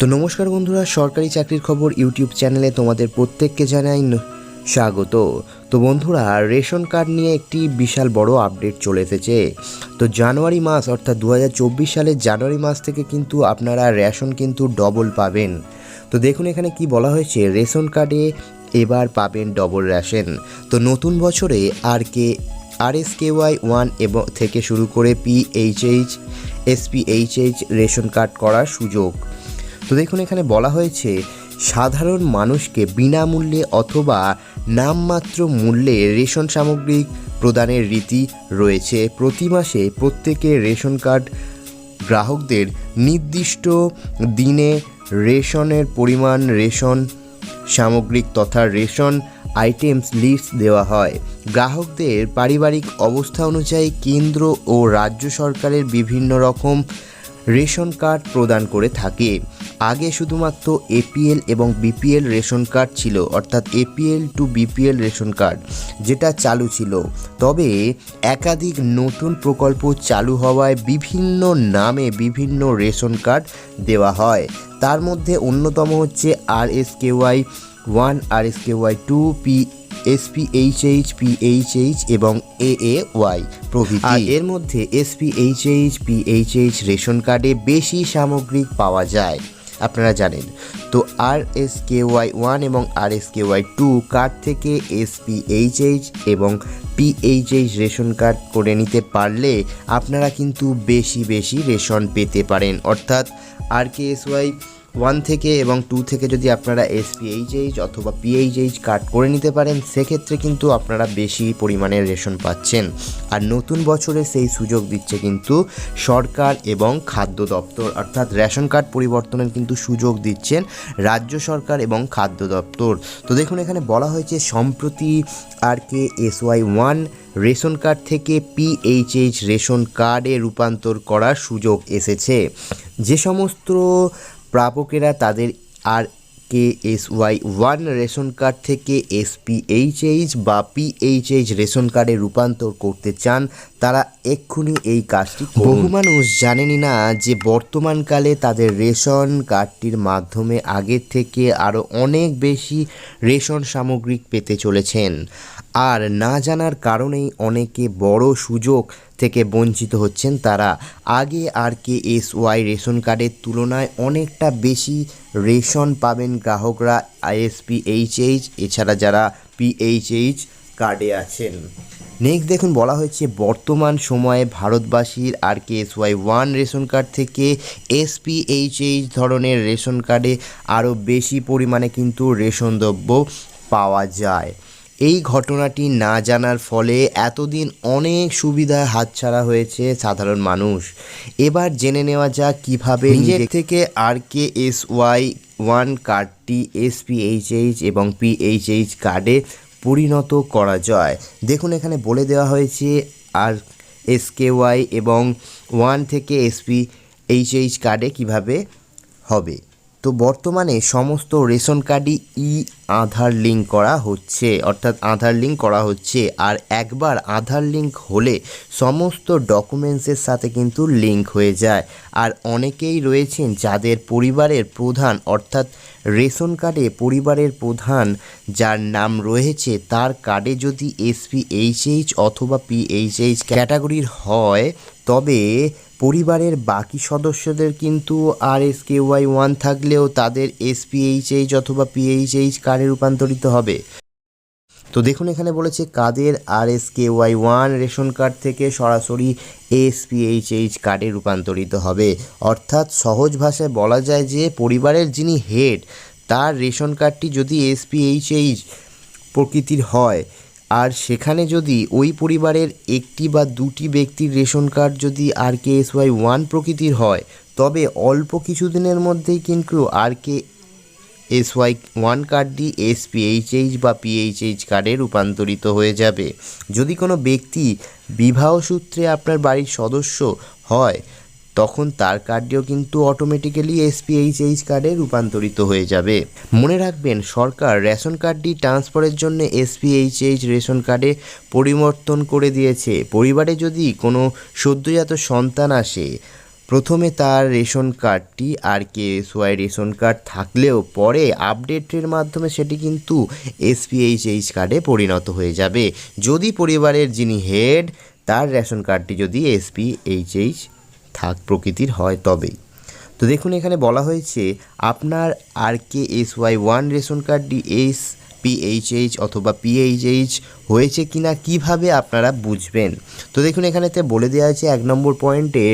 তো নমস্কার বন্ধুরা, সরকারি চাকরির খবর ইউটিউব চ্যানেলে তোমাদের প্রত্যেককে জানাই স্বাগত। তো বন্ধুরা, রেশন কার্ড নিয়ে একটি বিশাল বড় আপডেট চলে এসেছে। তো জানুয়ারি মাস, অর্থাৎ দু হাজার চব্বিশ সালের জানুয়ারি মাস থেকে কিন্তু আপনারা রেশন কিন্তু ডবল পাবেন। তো দেখুন এখানে কি বলা হয়েছে, রেশন কার্ডে এবার পাবেন ডবল রেশন। তো নতুন বছরে R K, R S K Y one এবং থেকে শুরু করে পিএইচএইচ এসপিএইচএইচ রেশন কার্ড করার সুযোগ। তো দেখুন, এখানে বলা হয়েছে, সাধারণ মানুষকে বিনামূল্যে অথবা নামমাত্র মূল্যে রেশন সামগ্রী প্রদানের রীতি রয়েছে। প্রতি মাসে প্রত্যেকের রেশন কার্ড গ্রাহকদের নির্দিষ্ট দিনে রেশনের পরিমাণ, রেশন সামগ্রিক তথা রেশন আইটেমস লিস্ট দেওয়া হয়। গ্রাহকদের পারিবারিক অবস্থা অনুযায়ী কেন্দ্র ও রাজ্য সরকারের বিভিন্ন রকম রেশন কার্ড প্রদান করে থাকে। আগে শুধুমাত্র এপিএল এবং বিপিএল রেশন কার্ড ছিল অর্থাৎ APL to BPL ration card যেটা চালু ছিল। তবে একাধিক নতুন প্রকল্প চালু হওয়ায় বিভিন্ন নামে বিভিন্ন রেশন কার্ড দেওয়া হয়। তার মধ্যে অন্যতম হচ্ছে R S K Y one R S K Y two P SPHH PHH এবং এ এ ওয়াই প্রভৃতি। আর এর মধ্যে এসপিএইচএইচ পিএইচএইচ রেশন কার্ডে বেশি সামগ্রিক পাওয়া যায়। আপনারা জানেন। তো R S K Y one এবং R S K Y two card থেকে এস পি এইচ এইচ এবং পিএইচএইচ রেশন কার্ড করে নিতে পারলে আপনারা কিন্তু বেশি বেশি রেশন পেতে পারেন। অর্থাৎ R K S Y one থেকে এবং টু থেকে যদি আপনারা এসপিএইচএইচ অথবা পিএইচএইচ কার্ড করে নিতে পারেন, সেক্ষেত্রে কিন্তু আপনারা বেশি পরিমাণে রেশন পাচ্ছেন। আর নতুন বছরে সেই সুযোগ দিচ্ছে কিন্তু সরকার এবং খাদ্য দপ্তর। অর্থাৎ রেশন কার্ড পরিবর্তনের কিন্তু সুযোগ দিচ্ছেন রাজ্য সরকার এবং খাদ্য দপ্তর। তো দেখুন, এখানে বলা হয়েছে, সম্প্রতি R K S Y one ration card থেকে পিএইচএইচ রেশন কার্ডে রূপান্তর করার সুযোগ এসেছে। যে সমস্ত প্রাপকেরা তাদের R K S Y one ration card থেকে এসপিএইচএইচ বা পিএইচএইচ রেশন কার্ডে রূপান্তর করতে চান তারা এক্ষুনি এই কাজটি বহু মানুষ জানেনই না যে বর্তমানকালে তাদের রেশন কার্ডটির মাধ্যমে আগের থেকে আরও অনেক বেশি রেশন সামগ্রী পেতে চলেছেন। আর না জানার কারণেই অনেকে বড় সুযোগ থেকে বঞ্চিত হচ্ছেন তারা। আগে R K S Y ration কার্ডের তুলনায় অনেকটা বেশি রেশন পাবেন গ্রাহকরা আইএসপি এইচএইচ এছাড়া যারা পিএইচএইচ কার্ডে আছেন। নেক্সট দেখুন, বলা হয়েছে বর্তমান সময়ে ভারতবাসীর R K S Y one ration card থেকে এসপিএইচএইচ ধরনের রেশন কার্ডে আরও বেশি পরিমাণে কিন্তু রেশন দ্রব্য পাওয়া যায়। এই ঘটনাটি না জানার ফলে এতদিন অনেক সুবিধা হাতছাড়া হয়েছে সাধারণ মানুষ। এবার জেনে নেওয়া যাক কীভাবে নিজের থেকে R K S Y one কার্ডটি এসপিএইচএইচ এবং পিএইচএইচ কার্ডে পরিণত করা যায়। দেখুন এখানে বলে দেওয়া হয়েছে আর এসকে ওয়াই এবং ওয়ান থেকে এস এসপি এইচএইচ কার্ডে কীভাবে হবে। তো বর্তমানে সমস্ত রেশন কার্ডই ই আধার লিঙ্ক করা হচ্ছে, অর্থাৎ আধার লিঙ্ক করা হচ্ছে। আর একবার আধার লিঙ্ক হলে সমস্ত ডকুমেন্টসের সাথে কিন্তু লিঙ্ক হয়ে যায়। আর অনেকেই রয়েছেন যাদের পরিবারের প্রধান, অর্থাৎ রেশন কার্ডে পরিবারের প্রধান যার নাম রয়েছে, তার কার্ডে যদি এসপি এইচএইচ অথবা পিএইচএইচ ক্যাটাগরির হয়, তবে পরিবারের বাকি সদস্যদের কিন্তু R S K Y one থাকলেও তাদের এসপিএইচএইচ অথবা পিএইচএইচ কার্ডে রূপান্তরিত হবে। তো দেখুন, এখানে বলেছে কাদের R S K Y one ration card থেকে সরাসরি এসপিএইচএইচ কার্ডে রূপান্তরিত হবে। অর্থাৎ সহজ ভাষায় বলা যায় যে পরিবারের যিনি হেড তার রেশন কার্ডটি যদি এসপিএইচএইচ প্রকৃতির হয় আর সেখানে যদি ওই পরিবারের একটি বা দুটি ব্যক্তির রেশন কার্ড যদি R K S Y one প্রকৃতির হয়, তবে অল্প কিছুদিনের মধ্যেই কিন্তু R K S Y one কার্ডটি এসপিএইচএইচ বা পিএইচএইচ কার্ডে রূপান্তরিত হয়ে যাবে। যদি কোনো ব্যক্তি বিবাহ সূত্রে আপনার বাড়ির সদস্য হয় তখন তার কার্ডটিও কিন্তু অটোমেটিক্যালি এসপিএইচএইচ কার্ডে রূপান্তরিত হয়ে যাবে। মনে রাখবেন, সরকার রেশন কার্ডটি ট্রান্সফারের জন্য এসপিএইচএইচ রেশন কার্ডে পরিবর্তন করে দিয়েছে। পরিবারে যদি কোনো সদ্যজাত সন্তান আসে, প্রথমে তার রেশন কার্ডটি R K S Y ration card থাকলেও পরে আপডেটের মাধ্যমে সেটি কিন্তু এসপিএইচএইচ কার্ডে পরিণত হয়ে যাবে। যদি পরিবারের যিনি হেড তার রেশন কার্ডটি যদি এসপিএইচএইচ থাক প্রকৃতির হয় তবেই। তো দেখুন এখানে বলা হয়েছে, আপনার R K S Y one ration কার্ডটি এস পিএইচএইচ অথবা পিএইচএইচ হয়েছে কিনা কীভাবে আপনারা বুঝবেন? তো দেখুন, এখানেতে বলে দেওয়া আছে এক নম্বর পয়েন্টে,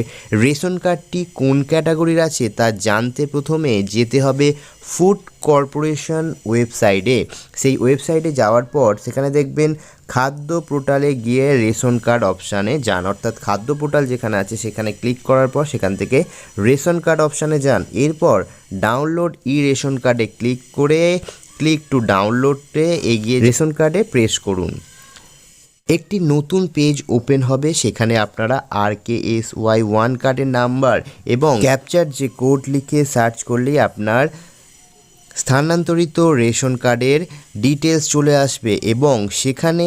রেশন কার্ডটি কোন ক্যাটাগরির আছে তা জানতে প্রথমে যেতে হবে ফুড কর্পোরেশন ওয়েবসাইটে। সেই ওয়েবসাইটে যাওয়ার পর সেখানে দেখবেন খাদ্য পোর্টালে গিয়ে রেশন কার্ড অপশানে যান। অর্থাৎ খাদ্য পোর্টাল যেখানে আছে সেখানে ক্লিক করার পর সেখান থেকে রেশন কার্ড অপশানে যান। এরপর ডাউনলোড ই রেশন কার্ডে ক্লিক করে ক্লিক টু ডাউনলোডে এগিয়ে রেশন কার্ডে প্রেস করুন। একটি নতুন পেজ ওপেন হবে সেখানে আপনারা R K S Y one কার্ডের নাম্বার এবং ক্যাপচার যে কোড লিখে সার্চ করলেই আপনার স্থানান্তরিত রেশন কার্ডের ডিটেলস চলে আসবে এবং সেখানে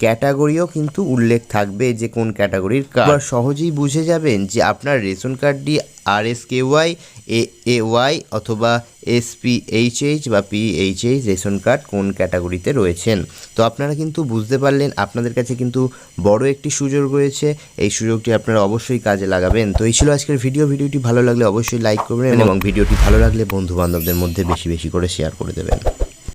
ক্যাটাগরিও কিন্তু উল্লেখ থাকবে যে কোন ক্যাটাগরির কার্ড সহজেই বুঝে যাবেন যে আপনার রেশন কার্ডটি R S K Y A A Y অথবা এস পি এইচ এইচ বা P H H ration card কোন ক্যাটাগরিতে রয়েছেন। তো আপনারা কিন্তু বুঝতে পারলেন আপনাদের কাছে কিন্তু বড় একটি সুযোগ রয়েছে এই সুযোগটি আপনারা অবশ্যই কাজে লাগাবেন। তো এই ছিল আজকের ভিডিও ভিডিওটি ভালো লাগলে অবশ্যই লাইক করবেন এবং ভিডিওটি ভালো লাগলে বন্ধু বান্ধবদের মধ্যে বেশি বেশি করে শেয়ার করে দেবেন।